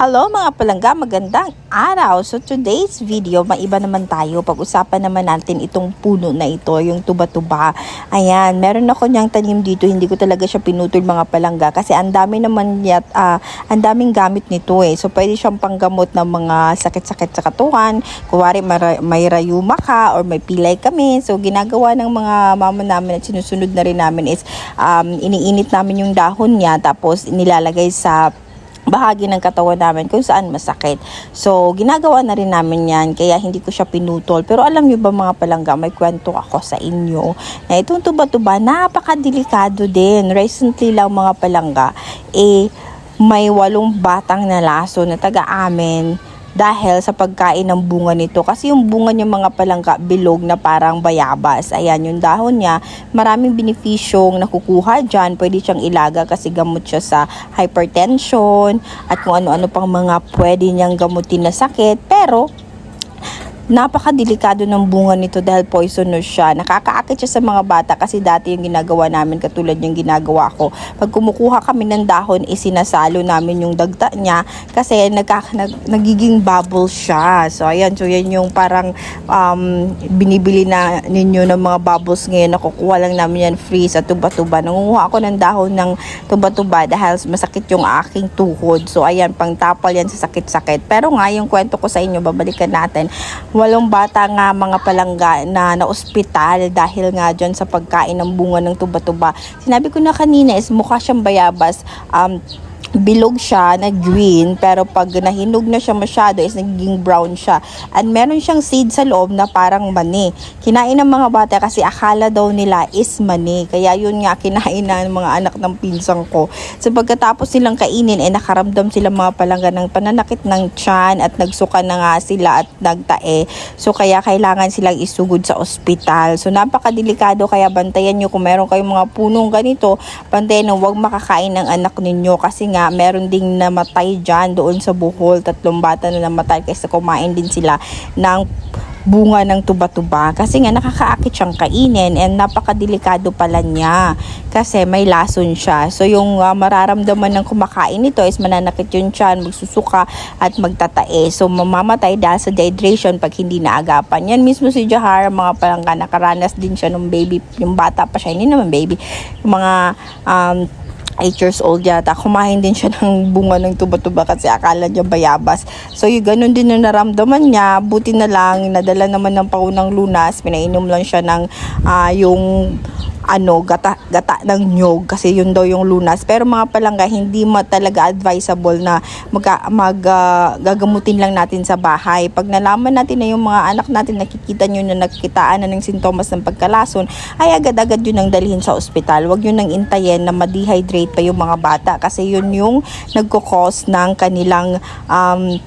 Hello mga palangga, magandang araw. So today's video, maiba naman tayo. Pag-usapan naman natin itong puno na ito, yung tuba-tuba. Ayan, meron ako niyang tanim dito. Hindi ko talaga siya pinutol mga palangga kasi ang dami naman yat, ah, ang daming gamit nito eh. So pwede siyang panggamot ng mga sakit-sakit sa katawan. Kuwari may rayuma ka or may pilay kami. So ginagawa ng mga mama namin at sinusunod na rin namin is um, iniinit namin yung dahon niya tapos nilalagay sa bahagi ng katawan namin kung saan masakit. So, ginagawa na rin namin yan, kaya hindi ko siya pinutol. Pero alam nyo ba mga palangga, may kwento ako sa inyo na itong tuba-tuba, napakadelikado din. Recently lang mga palangga, eh, may walong batang nalaso na taga-amin dahil sa pagkain ng bunga nito. Kasi yung bunga niya mga palangga bilog na parang bayabas. Ayan, yung dahon niya, maraming benefisyong nakukuha dyan. Pwede siyang ilaga kasi gamot siya sa hypertension at kung ano-ano pang mga pwede niyang gamutin na sakit. Pero, napakadelikado ng bunga nito dahil poisonous siya. Nakakaakit siya sa mga bata kasi dati yung ginagawa namin katulad yung ginagawa ko. Pag kumukuha kami ng dahon, isinasalo namin yung dagta niya kasi nagka, nag, nagiging bubble siya. So ayan, so yan yung parang um, binibili na ninyo ng mga bubbles ngayon. Nakukuha lang namin yan free sa tuba-tuba. Nangunguha ako ng dahon ng tuba-tuba dahil masakit yung aking tuhod. So ayan, pang tapal yan sa sakit-sakit. Pero nga, yung kwento ko sa inyo, babalikan natin walong bata nga mga palangga na na-ospital dahil nga dyan sa pagkain ng bunga ng tuba-tuba. Sinabi ko na kanina is mukha siyang bayabas. Um, bilog siya na green pero pag nahinog na siya masyado is nagiging brown siya. And meron siyang seed sa loob na parang mani. Kinain ng mga bata kasi akala daw nila is mani. Kaya yun nga kinain na ng mga anak ng pinsang ko. So pagkatapos nilang kainin eh nakaramdam sila mga palangga ng pananakit ng tiyan at nagsuka na nga sila at nagtae. So kaya kailangan silang isugod sa ospital. So napakadelikado. Kaya bantayan nyo kung meron kayong mga punong ganito bantayan nyo huwag makakain ng anak ninyo kasi nga meron ding namatay dyan doon sa Bohol. Tatlong bata na namatay kasi kumain din sila ng bunga ng tuba-tuba kasi nga nakakaakit siyang kainin and napakadelikado pala niya kasi may lason siya. So yung uh, mararamdaman ng kumakain nito is mananakit yung tiyan, magsusuka at magtatae. So mamamatay dahil sa dehydration pag hindi naagapan. Yan mismo si Jahar, mga palangga, nakaranas din siya nung baby, yung bata pa siya, hindi naman baby, mga um, 8 years old yata, kumain din siya ng bunga ng tuba-tuba kasi akala niya bayabas. So yung ganun din yung naramdaman niya, buti na lang, nadala naman ng paunang lunas, pinainom lang siya ng ah, yung ano, gata, gata ng nyog kasi yun daw yung lunas. Pero mga palangga, hindi ma talaga advisable na magka, mag, ah, gagamutin lang natin sa bahay. Pag nalaman natin na yung mga anak natin nakikita nyo na nakikitaan na ng sintomas ng pagkalason, ay agad-agad yun ang dalhin sa ospital. Huwag yun nang intayin na ma-dehydrate pa yung mga bata kasi yun yung nagkukos ng kanilang um,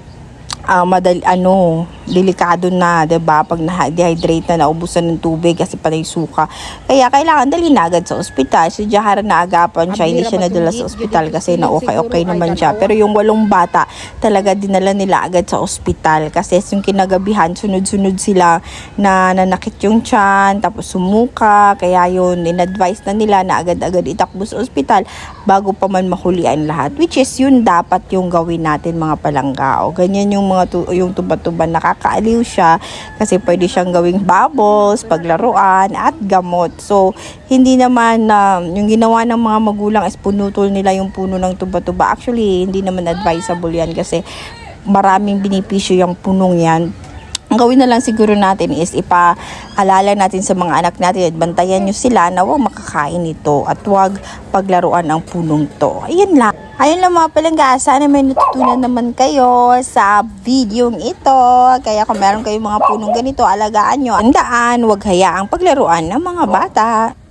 ah madali ano delikado na 'di ba pag na-dehydrate na naubusan ng tubig kasi panay suka. Kaya kailangan dalhin na agad sa ospital. Si Jahara na agapan siya hindi siya nadala sa ospital kasi na okay okay naman siya. pero yung walong bata talaga dinala nila agad sa ospital. Kasi yung kinagabihan sunod-sunod sila na nanakit yung tiyan tapos sumuka. Kaya yun in-advise na nila na agad-agad itakbo sa ospital bago pa man mahulian lahat which is yun dapat yung gawin natin mga palangga o ganyan yung mga tu- yung tuba-tuba nakakaaliw siya kasi pwede siyang gawing bubbles, paglaruan at gamot. So hindi naman na yung ginawa ng mga magulang is punutol nila yung puno ng tuba-tuba. Actually hindi naman advisable yan kasi maraming benepisyo yung punong yan ang gawin na lang siguro natin is ipaalala natin sa mga anak natin at bantayan nyo sila na huwag makakain ito at huwag paglaruan ang punong to. Ayun lang. Ayun lang mga palangga, sana may natutunan naman kayo sa video ito. Kaya kung meron kayong mga punong ganito, alagaan nyo ang daan, huwag hayaang paglaruan ng mga bata.